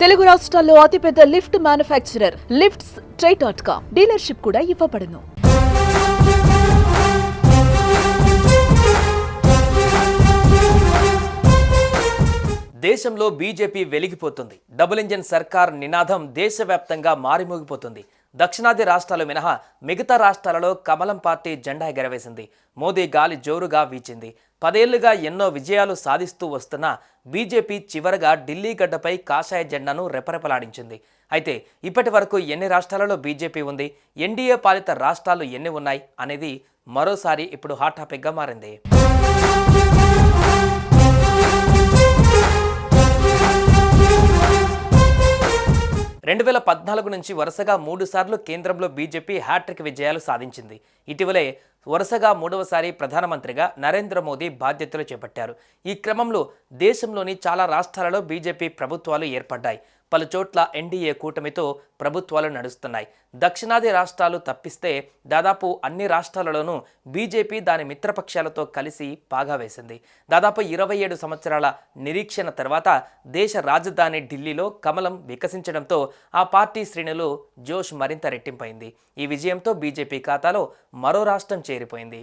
తెలుగు రాష్ట్రాల్లో అతిపెద్ద lift manufacturer lifts try dot com dealership కూడా ఇవ్వబడును. దేశంలో బీజేపీ వెలిగిపోతుంది. డబుల్ ఇంజన్ సర్కార్ నినాదం దేశవ్యాప్తంగా మారిమోగిపోతుంది. దక్షిణాది రాష్ట్రాలు మినహా మిగతా రాష్ట్రాలలో కమలం పార్టీ జెండా ఎగరవేసింది. మోదీ గాలి జోరుగా వీచింది. పదేళ్ళుగా ఎన్నో విజయాలు సాధిస్తూ వస్తున్న బీజేపీ చివరగా ఢిల్లీ గడ్డపై కాషాయ జెండాను రెపరెపలాడించింది. అయితే ఇప్పటి వరకు ఎన్ని రాష్ట్రాలలో బీజేపీ ఉంది ఎన్డీఏ పాలిత రాష్ట్రాలు ఎన్ని ఉన్నాయి అనేది మరోసారి ఇప్పుడు హాట్ టాపిక్గా మారింది. రెండు వేల పద్నాలుగు నుంచి వరుసగా మూడు సార్లు కేంద్రంలో బీజేపీ హ్యాట్రిక్ విజయాలు సాధించింది. ఇటీవలే వరుసగా మూడవసారి ప్రధానమంత్రిగా నరేంద్ర మోదీ బాధ్యతలు చేపట్టారు. ఈ క్రమంలో దేశంలోని చాలా రాష్ట్రాలలో బీజేపీ ప్రభుత్వాలు ఏర్పడ్డాయి. పలుచోట్ల ఎన్డీఏ కూటమితో ప్రభుత్వాలు నడుస్తున్నాయి. దక్షిణాది రాష్ట్రాలు తప్పిస్తే దాదాపు అన్ని రాష్ట్రాలలోనూ బీజేపీ దాని మిత్రపక్షాలతో కలిసి పాగా వేసింది. దాదాపు ఇరవై ఏడు సంవత్సరాల నిరీక్షణ తర్వాత దేశ రాజధాని ఢిల్లీలో కమలం వికసించడంతో ఆ పార్టీ శ్రేణులు జోష్ మరింత రెట్టింపైంది. ఈ విజయంతో బీజేపీ ఖాతాలో మరో రాష్ట్రం చేరిపోయింది.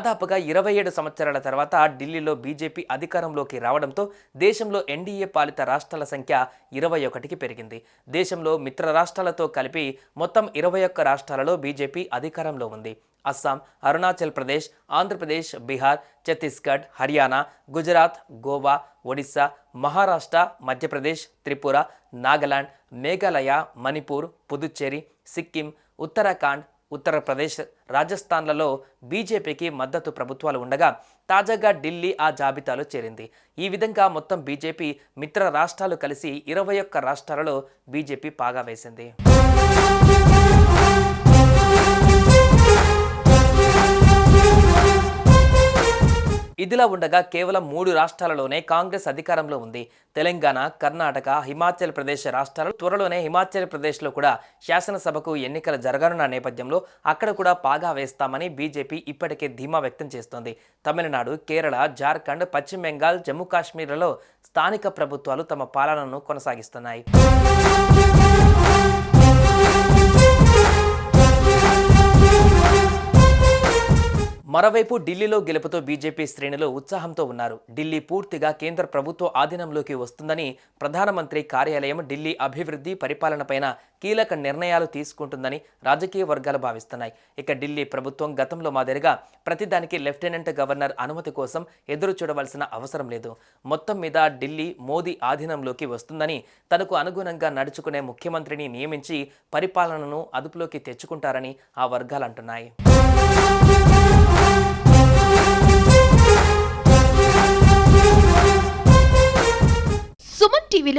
దాదాపుగా ఇరవై ఏడు సంవత్సరాల తర్వాత ఢిల్లీలో బీజేపీ అధికారంలోకి రావడంతో దేశంలో ఎన్డీఏ పాలిత రాష్ట్రాల సంఖ్య ఇరవై ఒకటికి పెరిగింది. దేశంలో మిత్ర రాష్ట్రాలతో కలిపి మొత్తం ఇరవై ఒక్క రాష్ట్రాలలో బీజేపీ అధికారంలో ఉంది. అస్సాం అరుణాచల్ ప్రదేశ్ ఆంధ్రప్రదేశ్ బీహార్ ఛత్తీస్గఢ్ హర్యానా గుజరాత్ గోవా ఒడిశా మహారాష్ట్ర మధ్యప్రదేశ్ త్రిపుర నాగాలాండ్ మేఘాలయ మణిపూర్ పుదుచ్చేరి సిక్కిం ఉత్తరాఖండ్ ఉత్తరప్రదేశ్ రాజస్థాన్లలో బీజేపీకి మద్దతు ప్రభుత్వాలు ఉండగా తాజాగా ఢిల్లీ ఆ జాబితాలో చేరింది. ఈ విధంగా మొత్తం బీజేపీ మిత్ర రాష్ట్రాలు కలిసి ఇరవై ఒక్క రాష్ట్రాలలో బీజేపీ పాగా వేసింది. ఇదిలా ఉండగా కేవలం మూడు రాష్ట్రాలలోనే కాంగ్రెస్ అధికారంలో ఉంది. తెలంగాణ కర్ణాటక హిమాచల్ ప్రదేశ్ రాష్ట్రాలు త్వరలోనే హిమాచల్ ప్రదేశ్లో కూడా శాసనసభకు ఎన్నికలు జరగనున్న నేపథ్యంలో అక్కడ కూడా పాగా వేస్తామని బీజేపీ ఇప్పటికే ధీమా వ్యక్తం చేస్తోంది. తమిళనాడు కేరళ జార్ఖండ్ పశ్చిమ బెంగాల్ జమ్మూ కాశ్మీర్లలో స్థానిక ప్రభుత్వాలు తమ పాలనను కొనసాగిస్తున్నాయి. మరోవైపు ఢిల్లీలో గెలుపుతో బీజేపీ శ్రేణులు ఉత్సాహంతో ఉన్నారు. ఢిల్లీ పూర్తిగా కేంద్ర ప్రభుత్వ ఆధీనంలోకి వస్తుందని ప్రధానమంత్రి కార్యాలయం ఢిల్లీ అభివృద్ధి పరిపాలనపైన కీలక నిర్ణయాలు తీసుకుంటుందని రాజకీయ వర్గాలు భావిస్తున్నాయి. ఇక ఢిల్లీ ప్రభుత్వం గతంలో మాదిరిగా ప్రతిదానికి లెఫ్టినెంట్ గవర్నర్ అనుమతి కోసం ఎదురు చూడవలసిన అవసరం లేదు. మొత్తం మీద ఢిల్లీ మోదీ ఆధీనంలోకి వస్తుందని తనకు అనుగుణంగా నడుచుకునే ముఖ్యమంత్రిని నియమించి పరిపాలనను అదుపులోకి తెచ్చుకుంటారని ఆ వర్గాలు అంటున్నాయి.